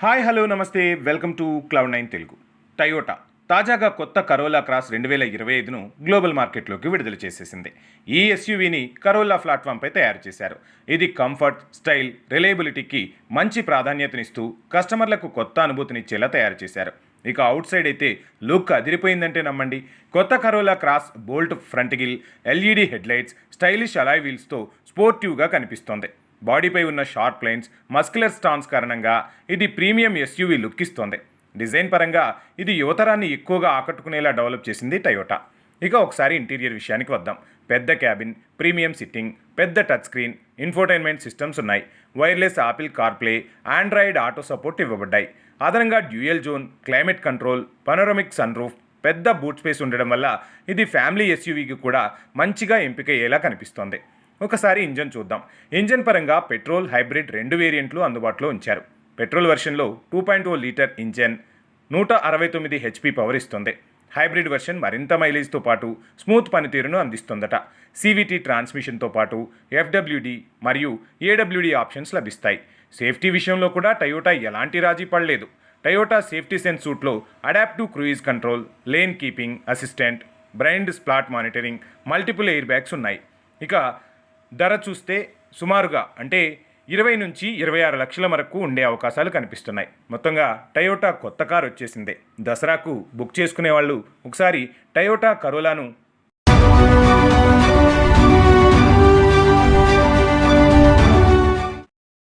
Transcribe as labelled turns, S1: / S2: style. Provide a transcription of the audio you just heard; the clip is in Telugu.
S1: హాయ్ హలో నమస్తే. Welcome to cloud nine Telugu. Toyota తాజాగా కొత్త కరోలా క్రాస్ రెండు వేల ఇరవై ఐదును గ్లోబల్ మార్కెట్లోకి విడుదల చేసేసింది. ఈ ఎస్యూవీని కరోలా ప్లాట్ఫామ్పై తయారు చేశారు. ఇది కంఫర్ట్ స్టైల్ రిలయబిలిటీకి మంచి ప్రాధాన్యతనిస్తూ కస్టమర్లకు కొత్త అనుభూతినిచ్చేలా తయారు చేశారు. ఇక అవుట్ సైడ్ అయితే లుక్ అదిరిపోయిందంటే నమ్మండి. కొత్త Corolla Cross bold front grille LED headlights stylish alloy వీల్స్తో స్పోర్టివ్గా కనిపిస్తోంది. బాడీపై ఉన్న షార్ప్ లైన్స్ మస్కులర్ స్టాన్స్ కారణంగా ఇది premium S U V look ఇస్తోంది. డిజైన్ పరంగా ఇది యువతరాన్ని ఎక్కువగా ఆకట్టుకునేలా డెవలప్ చేసింది టయోటా ఇక ఒకసారి ఇంటీరియర్ విషయానికి వద్దాం. పెద్ద క్యాబిన్ ప్రీమియం సిట్టింగ్ పెద్ద టచ్ స్క్రీన్ ఇన్ఫోటైన్మెంట్ సిస్టమ్స్ ఉన్నాయి. Wireless Apple carplay Android auto support ఇవ్వబడ్డాయి. అదనంగా dual zone climate control panoramic sunroof పెద్ద బూట్ స్పేస్ ఉండడం వల్ల ఇది ఫ్యామిలీ ఎస్యూవీకి కూడా మంచిగా ఎంపిక అయ్యేలా కనిపిస్తోంది. ఒకసారి ఇంజన్ చూద్దాం. ఇంజన్ పరంగా పెట్రోల్ హైబ్రిడ్ రెండు వేరియంట్లు అందుబాటులో ఉంచారు. Petrol వెర్షన్లో two point O litre engine నూట అరవై తొమ్మిది హెచ్పి పవర్ ఇస్తుంది. హైబ్రిడ్ వెర్షన్ మరింత మైలేజ్తో పాటు స్మూత్ పనితీరును అందిస్తుందట. సివిటీ ట్రాన్స్మిషన్తో పాటు ఎఫ్డబ్ల్యూడి మరియు ఏడబ్ల్యూడి ఆప్షన్స్ లభిస్తాయి. సేఫ్టీ విషయంలో కూడా టయోటా ఎలాంటి రాజీ పడలేదు. Toyota safety sense సూట్లో adaptive cruise control lane keeping assistant blind spot monitoring multiple air bags ఉన్నాయి. ఇక ధర చూస్తే సుమారుగా అంటే ఇరవై నుంచి ఇరవై ఆరు లక్షల వరకు ఉండే అవకాశాలు కనిపిస్తున్నాయి. మొత్తంగా టయోటా కొత్త కారు వచ్చేసిందే. దసరాకు బుక్ చేసుకునే వాళ్ళు ఒకసారి టయోటా కరోలాను